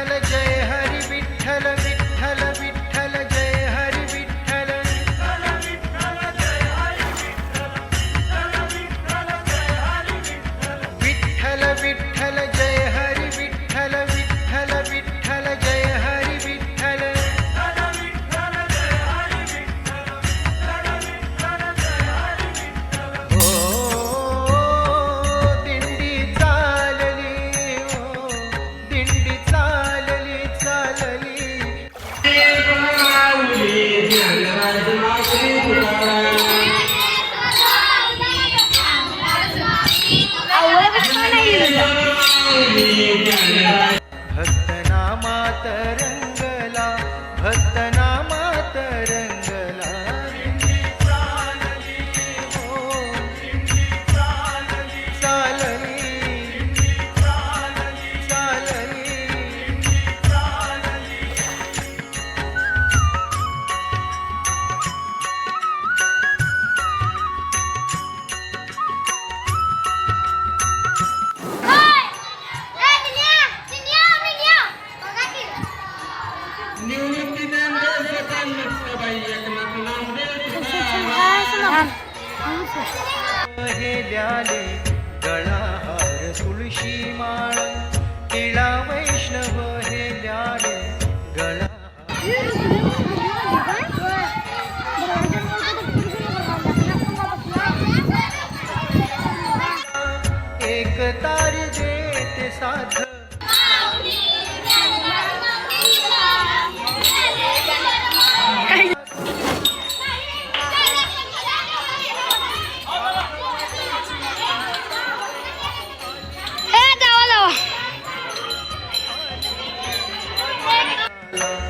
elegant. भक्तना हे ल्याले गळाहार तुळशी माळ. टिळा वैष्णव हे ल्याले गळा एक तारी देते साथ 了。